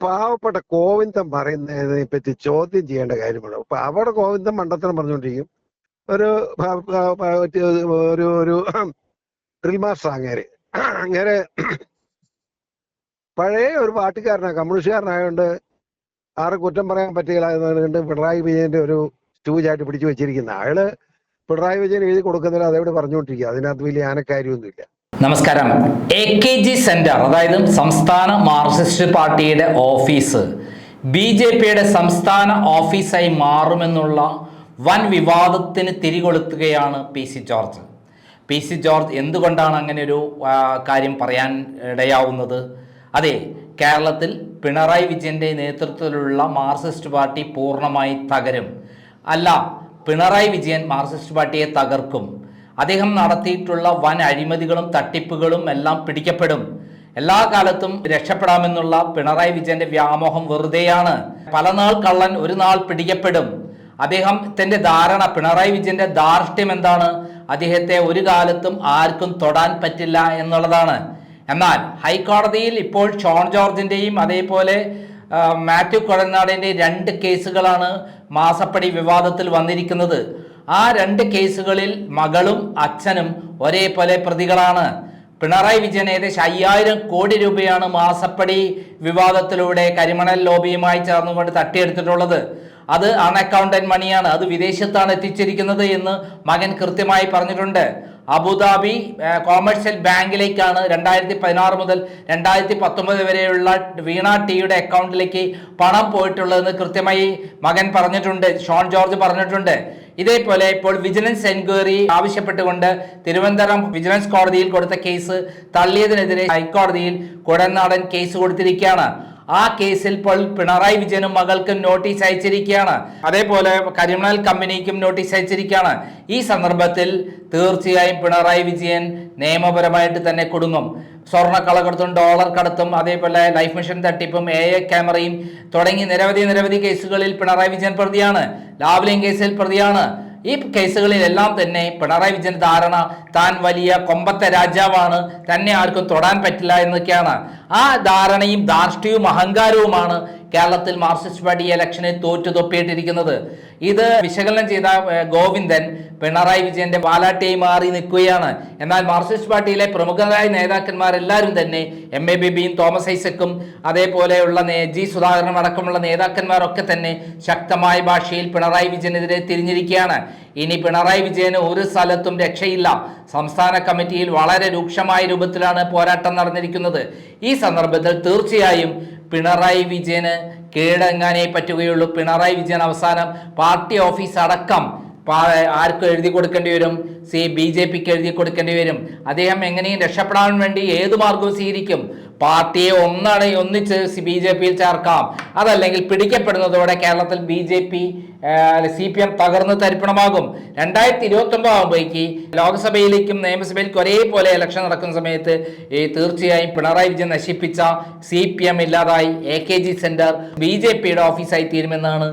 പാവപ്പെട്ട കോവിന്ദൻ പറയുന്നതിനെ പറ്റി ചോദ്യം ചെയ്യേണ്ട കാര്യമാണ് അപ്പൊ അവിടെ കോവിന്ദൻ മണ്ടത്തരം പറഞ്ഞുകൊണ്ടിരിക്കും. ഒരു ഒരു ഒരു ഡ്രിൽ മാസ്റ്റർ അങ്ങേര്. അങ്ങേര് പഴയ ഒരു പാട്ടുകാരനാ കമ്മ്യൂണിസ്റ്റുകാരനായതുകൊണ്ട് ആരെ കുറ്റം പറയാൻ പറ്റുകയില്ല എന്നുകൊണ്ട് പിണറായി വിജയന്റെ ഒരു സ്റ്റൂജായിട്ട് പിടിച്ചു വെച്ചിരിക്കുന്ന അയാൾ പിണറായി വിജയൻ എഴുതി കൊടുക്കുന്നില്ല അതെവിടെ പറഞ്ഞുകൊണ്ടിരിക്കുക. അതിനകത്ത് വലിയ ആനക്കാര്യമൊന്നുമില്ല നമസ്കാരം. എ കെ ജി സെന്റർ അതായത് സംസ്ഥാന മാർക്സിസ്റ്റ് പാർട്ടിയുടെ ഓഫീസ് ബി ജെ പിയുടെ സംസ്ഥാന ഓഫീസായി മാറുമെന്നുള്ള വൻ വിവാദത്തിന് തിരികൊളുത്തുകയാണ് P C George. P C George എന്തുകൊണ്ടാണ് അങ്ങനെ ഒരു കാര്യം പറയാൻ ഇടയാവുന്നത്? അതെ കേരളത്തിൽ പിണറായി വിജയന്റെ നേതൃത്വത്തിലുള്ള മാർക്സിസ്റ്റ് പാർട്ടി പൂർണമായി തകരും. അല്ല പിണറായി വിജയൻ മാർക്സിസ്റ്റ് പാർട്ടിയെ തകർക്കും. അദ്ദേഹം നടത്തിയിട്ടുള്ള വൻ അഴിമതികളും തട്ടിപ്പുകളും എല്ലാം പിടിക്കപ്പെടും. എല്ലാ കാലത്തും രക്ഷപ്പെടാമെന്നുള്ള പിണറായി വിജയന്റെ വ്യാമോഹം വെറുതെയാണ്. പല നാൾ കള്ളൻ ഒരു നാൾ പിടിക്കപ്പെടും. തന്റെ ധാരണ പിണറായി വിജയന്റെ ധാർഷ്ട്യം എന്താണ്? അദ്ദേഹത്തെ ഒരു കാലത്തും ആർക്കും തൊടാൻ പറ്റില്ല എന്നുള്ളതാണ്. എന്നാൽ ഹൈക്കോടതിയിൽ ഇപ്പോൾ ഷോൺ ജോർജിന്റെയും അതേപോലെ മാത്യു കൊഴനാടിന്റെ രണ്ട് കേസുകളാണ് മാസപ്പടി വിവാദത്തിൽ വന്നിരിക്കുന്നത്. ആ രണ്ട് കേസുകളിൽ മകളും അച്ഛനും ഒരേപോലെ പ്രതികളാണ്. പിണറായി വിജയൻ ഏകദേശം അയ്യായിരം കോടി രൂപയാണ് മാസപ്പടി വിവാദത്തിലൂടെ കരിമണൽ ലോബിയുമായി ചേർന്നുകൊണ്ട് തട്ടിയെടുത്തിട്ടുള്ളത്. അത് അൺഅക്കൗണ്ടന്റ് മണിയാണ്. അത് വിദേശത്താണ് എത്തിച്ചിരിക്കുന്നത് എന്ന് മകൻ കൃത്യമായി പറഞ്ഞിട്ടുണ്ട്. അബുദാബി കോമേഴ്സ്യൽ ബാങ്കിലേക്കാണ് രണ്ടായിരത്തി പതിനാറ് മുതൽ രണ്ടായിരത്തി പത്തൊമ്പത് വരെയുള്ള വീണ ടിയുടെ അക്കൗണ്ടിലേക്ക് പണം പോയിട്ടുള്ളതെന്ന് കൃത്യമായി മകൻ പറഞ്ഞിട്ടുണ്ട്. ഷോൺ ജോർജ് പറഞ്ഞിട്ടുണ്ട്. ഇതേപോലെ ഇപ്പോൾ വിജിലൻസ് എൻക്വയറി ആവശ്യപ്പെട്ടുകൊണ്ട് തിരുവനന്തപുരം വിജിലൻസ് കോടതിയിൽ കൊടുത്ത കേസ് തള്ളിയതിനെതിരെ ഹൈക്കോടതിയിൽ കുടനാടൻ കേസ് കൊടുത്തിരിക്കുകയാണ്. ആ കേസിൽ ഇപ്പോൾ പിണറായി വിജയനും മകൾക്കും നോട്ടീസ് അയച്ചിരിക്കുകയാണ്. അതേപോലെ കരിമണൽ കമ്പനിക്കും നോട്ടീസ് അയച്ചിരിക്കുകയാണ്. ഈ സന്ദർഭത്തിൽ തീർച്ചയായും പിണറായി വിജയൻ നിയമപരമായിട്ട് തന്നെ കുടുങ്ങും. സ്വർണ കളകടത്തും ഡോളർ കടത്തും അതേപോലെ ലൈഫ് മിഷൻ തട്ടിപ്പും എ എ ക്യാമറയും തുടങ്ങി നിരവധി നിരവധി കേസുകളിൽ പിണറായി വിജയൻ പ്രതിയാണ്. ലാവ്ലിംഗ് കേസിൽ പ്രതിയാണ്. ഈ കേസുകളിലെല്ലാം തന്നെ പിണറായി വിജയൻ ധാരണ താൻ വലിയ കൊമ്പത്തെ രാജാവാണ് തന്നെ ആർക്കും തൊടാൻ പറ്റില്ല എന്നൊക്കെയാണ്. ആ ധാരണയും ധാർഷ്ട്യവും അഹങ്കാരവുമാണ് കേരളത്തിൽ മാർക്സിസ്റ്റ് പാർട്ടി ഇലക്ഷനെ തോറ്റു തൊപ്പിയിട്ടിരിക്കുന്നത്. ഇത് വിശകലനം ചെയ്ത ഗോവിന്ദൻ പിണറായി വിജയന്റെ വാലാട്ടിയായി മാറി നിൽക്കുകയാണ്. എന്നാൽ മാർക്സിസ്റ്റ് പാർട്ടിയിലെ പ്രമുഖരായ നേതാക്കന്മാരെല്ലാവരും തന്നെ എം എ ബിബിയും തോമസ് ഐസക്കും അതേപോലെയുള്ള ജി സുധാകരനും അടക്കമുള്ള നേതാക്കന്മാരൊക്കെ തന്നെ ശക്തമായ ഭാഷയിൽ പിണറായി വിജയനെതിരെ തിരിഞ്ഞിരിക്കുകയാണ്. ഇനി പിണറായി വിജയന് ഒരു സ്ഥലത്തും രക്ഷയില്ല. സംസ്ഥാന കമ്മിറ്റിയിൽ വളരെ രൂക്ഷമായ രൂപത്തിലാണ് പോരാട്ടം നടന്നിരിക്കുന്നത്. ഈ സന്ദർഭത്തിൽ തീർച്ചയായും പിണറായി വിജയന് കീഴടങ്ങാനേ പറ്റുകയുള്ളൂ. പിണറായി വിജയൻ അവസാനം പാർട്ടി ഓഫീസ് അടക്കം ആർക്കും എഴുതി കൊടുക്കേണ്ടി വരും. സി ബി ജെ പിക്ക് എഴുതി കൊടുക്കേണ്ടി വരും. അദ്ദേഹം എങ്ങനെയും രക്ഷപ്പെടാൻ വേണ്ടി ഏത് മാർഗവും സ്വീകരിക്കും. പാർട്ടിയെ ഒന്നാണ് ഒന്നിച്ച് ബി ജെ പിയിൽ ചേർക്കാം. അതല്ലെങ്കിൽ പിടിക്കപ്പെടുന്നതോടെ കേരളത്തിൽ B J P C P M തകർന്ന് തരിപ്പണമാകും. രണ്ടായിരത്തി ഇരുപത്തി ഒമ്പത് ആകുമ്പോഴേക്ക് ലോക്സഭയിലേക്കും നിയമസഭയിലേക്കും ഒരേപോലെ ഇലക്ഷൻ നടക്കുന്ന സമയത്ത് ഈ തീർച്ചയായും പിണറായി വിജയൻ നശിപ്പിച്ച സി പി എം ഇല്ലാതായി A K G centre B J പിയുടെ ഓഫീസായി തീരുമെന്നാണ്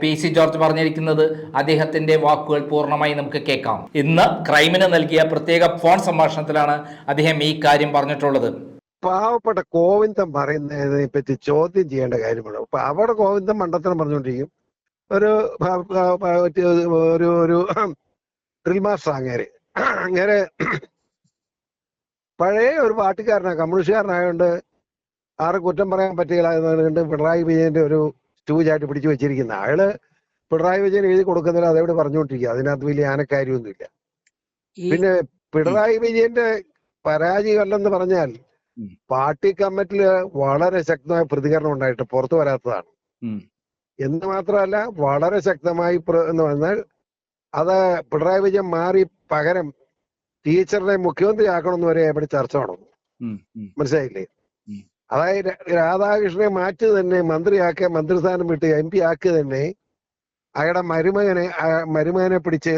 പി സി ജോർജ് പറഞ്ഞിരിക്കുന്നത്. അദ്ദേഹത്തിന്റെ വാക്കുകൾ പൂർണമായി നമുക്ക് കേൾക്കാം. ഇന്ന് ക്രൈമിന് നൽകിയ പ്രത്യേക ഫോൺ സംഭാഷണത്തിലാണ് അദ്ദേഹം ഈ കാര്യം പറഞ്ഞിട്ടുള്ളത്. പാവപ്പെട്ട കോവിന്ദൻ പറയുന്നതിനെ പറ്റി ചോദ്യം ചെയ്യേണ്ട കാര്യമാണ് അപ്പൊ അവിടെ കോവിന്ദൻ മണ്ടത്തരം പറഞ്ഞുകൊണ്ടിരിക്കും. ഒരു ഒരു ഒരു ഡ്രിൽ മാസ്റ്റർ അങ്ങേര്. അങ്ങേര് പഴയ ഒരു പാട്ടുകാരനാ കമ്മ്യൂണിസ്റ്റുകാരനായതുകൊണ്ട് ആറ് കുറ്റം പറയാൻ പറ്റുകയില്ല എന്നുകൊണ്ട് പിണറായി വിജയന്റെ ഒരു സ്റ്റൂജായിട്ട് പിടിച്ചു വെച്ചിരിക്കുന്ന അയാൾ പിണറായി വിജയൻ എഴുതി കൊടുക്കുന്നില്ല അതെവിടെ പറഞ്ഞുകൊണ്ടിരിക്കുക. അതിനകത്ത് വലിയ ആനക്കാര്യമൊന്നുമില്ല പിന്നെ പിണറായി വിജയന്റെ പരാജയമല്ലെന്ന് പറഞ്ഞാൽ. പാർട്ടി കമ്മിറ്റിയിൽ വളരെ ശക്തമായ പ്രതികരണം ഉണ്ടായിട്ട് പുറത്തു വരാത്തതാണ്. എന്ന് മാത്രമല്ല വളരെ ശക്തമായി എന്ന് പറഞ്ഞാൽ അത് പിണറായി വിജയൻ മാറി പകരം ടീച്ചറിനെ മുഖ്യമന്ത്രി ആക്കണമെന്ന് വരെ ഇവിടെ ചർച്ച നടന്നു. മനസ്സിലായില്ലേ? അതായത് രാധാകൃഷ്ണനെ മാറ്റി തന്നെ മന്ത്രിയാക്കിയ മന്ത്രിസ്ഥാനം വിട്ട് എം പി ആക്കി തന്നെ അയാളുടെ മരുമകനെ മരുമകനെ പിടിച്ച്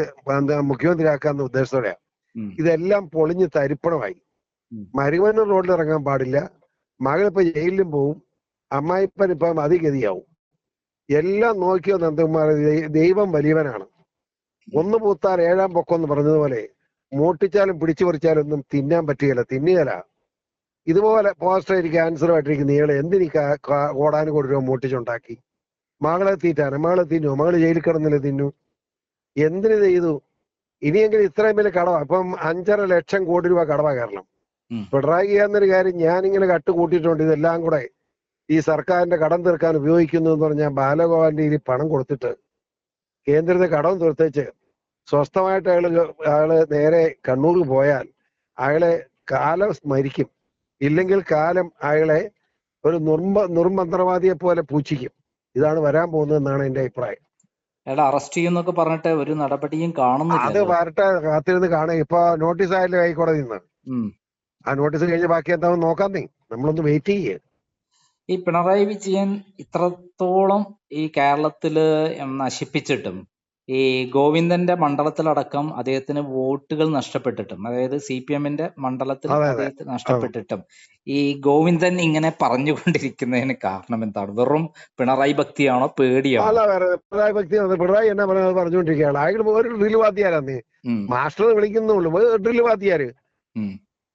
മുഖ്യമന്ത്രി ആക്കാന്ന് ഉദ്ദേശത്തോടെയാണ് ഇതെല്ലാം പൊളിഞ്ഞ് തരിപ്പണമായി. ഉം. റോഡിൽ ഇറങ്ങാൻ പാടില്ല. മകളിപ്പോ ജയിലിലും പോവും. അമ്മായിപ്പൻ ഇപ്പം അതിഗതിയാവും. എല്ലാം നോക്കിയോ നന്ദകുമാർ ദൈവം വലിയവനാണ്. ഒന്ന് പൂത്താൽ ഏഴാം പൊക്കം എന്ന് പറഞ്ഞതുപോലെ മൂട്ടിച്ചാലും പിടിച്ചു പറിച്ചാലും ഒന്നും തിന്നാൻ പറ്റുകയില്ല. തിന്നുകയില്ല. ഇതുപോലെ പോസ്റ്റർ ക്യാൻസറുമായിട്ടിരിക്കുന്ന ഇയാളെ എന്തിനീ കാ- കാ- കോടാനുകോടി രൂപ മൂട്ടിച്ചുണ്ടാക്കി? മകളെ തീറ്റാണ് മകളെ തിന്നു മകൾ ജയിലിൽ കിടന്നില്ല തിന്നു? എന്തിനു ചെയ്തു? ഇനിയെങ്കിലും ഇത്രയും വലിയ കടവാ. ഇപ്പം അഞ്ചര ലക്ഷം കോടി രൂപ കടവാ കേരളം. പിണറായി എന്നൊരു കാര്യം ഞാനിങ്ങനെ കട്ട് കൂട്ടിയിട്ടുണ്ട് ഇതെല്ലാം കൂടെ ഈ സർക്കാരിന്റെ കടം തീർക്കാൻ ഉപയോഗിക്കുന്നു എന്ന് പറഞ്ഞാൽ ബാലഗോപാലിന്റെ പണം കൊടുത്തിട്ട് കേന്ദ്രത്തെ കടം തീർത്തേച്ച് സ്വസ്ഥമായിട്ട് അയാൾ അയാൾ നേരെ കണ്ണൂർ പോയാൽ അയാളെ കാലം സ്മരിക്കും. ഇല്ലെങ്കിൽ കാലം അയാളെ ഒരു നിർമ്മ നിർമന്ത്രവാദിയെ പോലെ പൂച്ചിക്കും ഇതാണ് വരാൻ പോകുന്നതെന്നാണ് എന്റെ അഭിപ്രായം. അയാളെ അറസ്റ്റ് ചെയ്യുന്നൊക്കെ പറഞ്ഞിട്ട് ഒരു നടപടിയും കാണുന്നില്ല അത് വരട്ടെ കാത്തിരുന്ന് കാണുക. ഇപ്പൊ നോട്ടീസ് ആയാലും ഹൈക്കോടതി നിന്ന്. ആ നോട്ടീസ് കഴിഞ്ഞ് ബാക്കി എന്താണെന്ന് നോക്കാം നീ. നമ്മളൊന്ന് വെയിറ്റ് ചെയ്യേ. ഈ പിണറായി വിജയൻ ഇത്രത്തോളം ഈ കേരളത്തിൽ നശിപ്പിച്ചിട്ടും ഈ ഗോവിന്ദന്റെ മണ്ഡലത്തിലടക്കം അദ്ദേഹത്തിന് വോട്ടുകൾ നഷ്ടപ്പെട്ടിട്ടും അതായത് സി പി എമ്മിന്റെ മണ്ഡലത്തിൽ. അദ്ദേഹത്തിന് നഷ്ടപ്പെട്ടിട്ടും ഈ ഗോവിന്ദൻ ഇങ്ങനെ പറഞ്ഞുകൊണ്ടിരിക്കുന്നതിന് കാരണം എന്താണ്? വെറും പിണറായി ഭക്തിയാണോ പേടിയാണോ? അല്ല വേറെ പിണറായി ഭക്തി പിണറായി എന്നാ പറയുന്നത് പറഞ്ഞുകൊണ്ടിരിക്കുകയാണ്. അയാൾ ഒരു മാസ്റ്റർ വിളിക്കുന്നുള്ളൂ. വാദ്യാര്?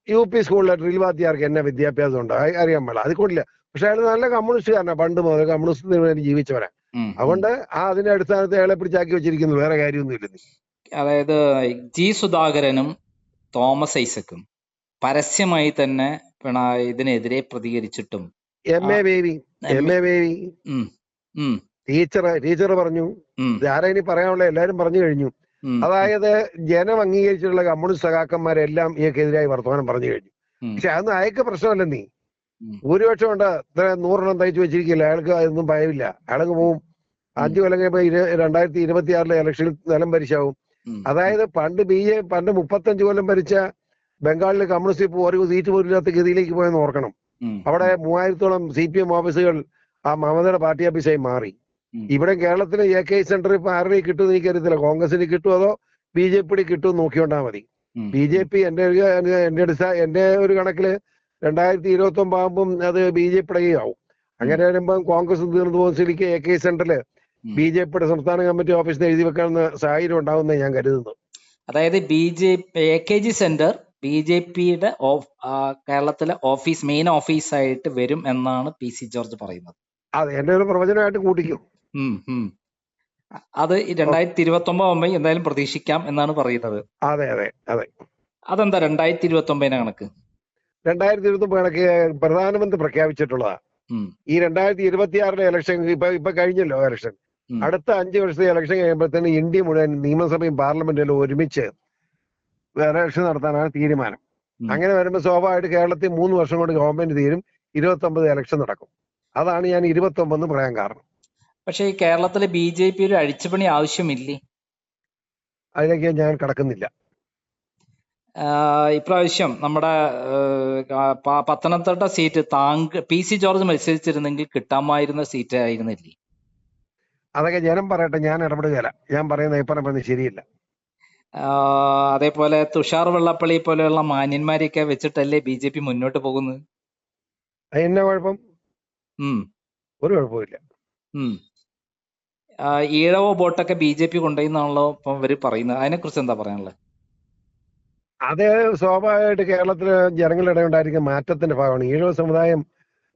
യു പി സ്കൂളിലെ ഡ്രിൽവാദ്യാർക്ക് എന്നെ വിദ്യാഭ്യാസം ഉണ്ടോ അറിയാൻ പാടില്ല. അത് കൊണ്ടില്ല പക്ഷെ അയാൾ നല്ല കമ്മ്യൂണിസ്റ്റുകാരനാ. പണ്ട് മുതൽ കമ്മ്യൂണിസ്റ്റ് ജീവിച്ചവരാ അതുകൊണ്ട് ആ അതിന്റെ അടിസ്ഥാനത്തിൽ അയാളെ പിടിച്ചാക്കി വെച്ചിരിക്കുന്നു. വേറെ കാര്യമൊന്നും ഇല്ല അതായത് ജി സുധാകരനും തോമസ് ഐസക്കും പരസ്യമായി തന്നെ പിണറായി ഇതിനെതിരെ പ്രതികരിച്ചിട്ടും M A Baby M A Baby teacher teacher പറഞ്ഞു. ആരാ ഇനി പറയാനുള്ള എല്ലാരും പറഞ്ഞു കഴിഞ്ഞു. അതായത് ജനം അംഗീകരിച്ചിട്ടുള്ള കമ്മ്യൂണിസ്റ്റ് സഖാക്കന്മാരെല്ലാം ഇയാൾക്കെതിരായി വർത്തമാനം പറഞ്ഞു കഴിഞ്ഞു. പക്ഷെ അതൊന്നും അയക്ക് പ്രശ്നമല്ല നീ. ഭൂരിപക്ഷം ഉണ്ട്. ഇത്ര നൂറെണ്ണം തയ്ച്ചു വെച്ചിരിക്കില്ല അയാൾക്ക് അതൊന്നും ഭയമില്ല. അയാൾക്ക് പോവും. അഞ്ചു കൊല്ലം കഴിയുമ്പോ ഇരു- രണ്ടായിരത്തി ഇരുപത്തി ആറിലെ ഇലക്ഷനിൽ നിലം പരിശാവും അതായത് പണ്ട് ബി ജെ പണ്ട് മുപ്പത്തഞ്ച് കൊല്ലം ഭരിച്ച ബംഗാളിൽ കമ്മ്യൂണിസ്റ്റ് ഇപ്പോൾ ഒരു സീറ്റ് പോലും ഇല്ലാത്ത ഗതിയിലേക്ക് പോയെന്ന് ഓർക്കണം. അവിടെ മൂവായിരത്തോളം സി പി എം ഓഫീസുകൾ ആ മമതയുടെ പാർട്ടി ഓഫീസായി മാറി. ഇവിടെ കേരളത്തിലെ എ കെ സെന്റർ ഇപ്പൊ ആരുടെ കിട്ടുമെന്ന് എനിക്കറിയത്തില്ല. കോൺഗ്രസിന് കിട്ടുമോ അതോ ബി ജെ പിടി കിട്ടും നോക്കിയോണ്ടാ മതി. ബി ജെ പി എന്റെ ഒരു എന്റെ അടിസ്ഥാന എന്റെ ഒരു കണക്കിൽ രണ്ടായിരത്തി ഇരുപത്തി ഒമ്പത് ആകുമ്പം അത് ബി ജെ പിയുടെ ആവും. അങ്ങനെ വരുമ്പോ കോൺഗ്രസ് തീർന്നു പോകുന്ന സ്ഥിതിക്ക് എ കെ സെന്ററിൽ ബി ജെ പിയുടെ സംസ്ഥാന കമ്മിറ്റി ഓഫീസിൽ എഴുതി വെക്കാവുന്ന സാഹചര്യം ഉണ്ടാവുമെന്ന് ഞാൻ കരുതുന്നു. അതായത് B J A K G centre B J പിയുടെ കേരളത്തിലെ ഓഫീസ് മെയിൻ ഓഫീസായിട്ട് വരും എന്നാണ് പി സി ജോർജ് പറയുന്നത്. അതെ എന്റെ ഒരു പ്രവചനമായിട്ട് കൂട്ടിക്കും. അത് രണ്ടായിരത്തി ഇരുപത്തി ഒമ്പത് ആകുമ്പോൾ എന്തായാലും പ്രതീക്ഷിക്കാം എന്നാണ് പറയുന്നത്. അതെ അതെ അതെ. അതെന്താ രണ്ടായിരത്തി ഇരുപത്തി ഒമ്പതിന് കണക്ക്? രണ്ടായിരത്തി ഇരുപത്തി ഒമ്പത് കണക്ക് പ്രധാനമന്ത്രി പ്രഖ്യാപിച്ചിട്ടുള്ളതാ. ഈ രണ്ടായിരത്തി ഇരുപത്തിയാറിലെ ഇലക്ഷൻ ഇപ്പൊ ഇപ്പൊ കഴിഞ്ഞല്ലോ ഇലക്ഷൻ അടുത്ത അഞ്ച് വർഷത്തെ ഇലക്ഷൻ കഴിയുമ്പോഴത്തേന് ഇന്ത്യ മുഴുവൻ നിയമസഭയും പാർലമെന്റിലും ഒരുമിച്ച് ഇലക്ഷൻ നടത്താനാണ് തീരുമാനം. അങ്ങനെ വരുമ്പോൾ സ്വാഭാവികമായിട്ട് കേരളത്തിൽ മൂന്ന് വർഷം കൊണ്ട് ഗവൺമെന്റ് തീരും ഇരുപത്തി ഒമ്പത് ഇലക്ഷൻ നടക്കും. അതാണ് ഞാൻ ഇരുപത്തി ഒമ്പത് പറയാൻ കാരണം. പക്ഷേ ഈ കേരളത്തിലെ ബി ജെ പി ഒരു അഴിച്ചുപണി ആവശ്യമില്ലേ? അതിലേക്ക് ഞാൻ കടക്കുന്നില്ല. ഇപ്രാവശ്യം നമ്മുടെ Pathanamthitta seat thank P C George മത്സരിച്ചിരുന്നെങ്കിൽ കിട്ടാമായിരുന്ന സീറ്റ് ആയിരുന്നില്ലേ? അതൊക്കെ ഞാനും പറയട്ടെ ഞാൻ ഇടപെടുകയില്ല. ഞാൻ പറയുന്ന ഇപ്പം പറയുന്നത് ശരിയില്ല. അതേപോലെ തുഷാർ വെള്ളപ്പള്ളി പോലെയുള്ള മാന്യന്മാരെയൊക്കെ വെച്ചിട്ടല്ലേ ബി ജെ പി മുന്നോട്ട് പോകുന്നത്? എന്നാ കുഴപ്പം? ഒരു കുഴപ്പമില്ല ഈഴവ വോട്ടൊക്കെ ബി ജെ പി കൊണ്ടുപോയിന്നാണല്ലോ ഇപ്പം അവർ പറയുന്നത്. അതിനെക്കുറിച്ച് എന്താ പറയാനുള്ളത്? അത് സ്വാഭാവികമായിട്ട് കേരളത്തിലെ ജനങ്ങളുടെ ഉണ്ടായിരിക്കുന്ന മാറ്റത്തിന്റെ ഭാഗമാണ്. ഈഴവ സമുദായം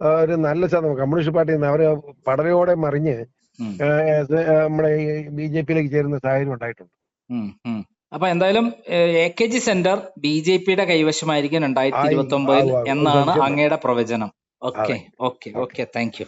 ഒരു നല്ല ശതമാനം കമ്മ്യൂണിസ്റ്റ് പാർട്ടി നിന്ന് അവർ പടരയോടെ മറിഞ്ഞ് നമ്മുടെ ബി ജെ പിയിലേക്ക് ചേരുന്ന സാഹചര്യം ഉണ്ടായിട്ടുണ്ട്. അപ്പൊ എന്തായാലും A K G centre B J പിയുടെ കൈവശമായിരിക്കും രണ്ടായിരത്തി ഇരുപത്തി ഒമ്പതിൽ. എന്നാണ്. അങ്ങയുടെ പ്രവചനം. Okay. Okay okay. Thank you.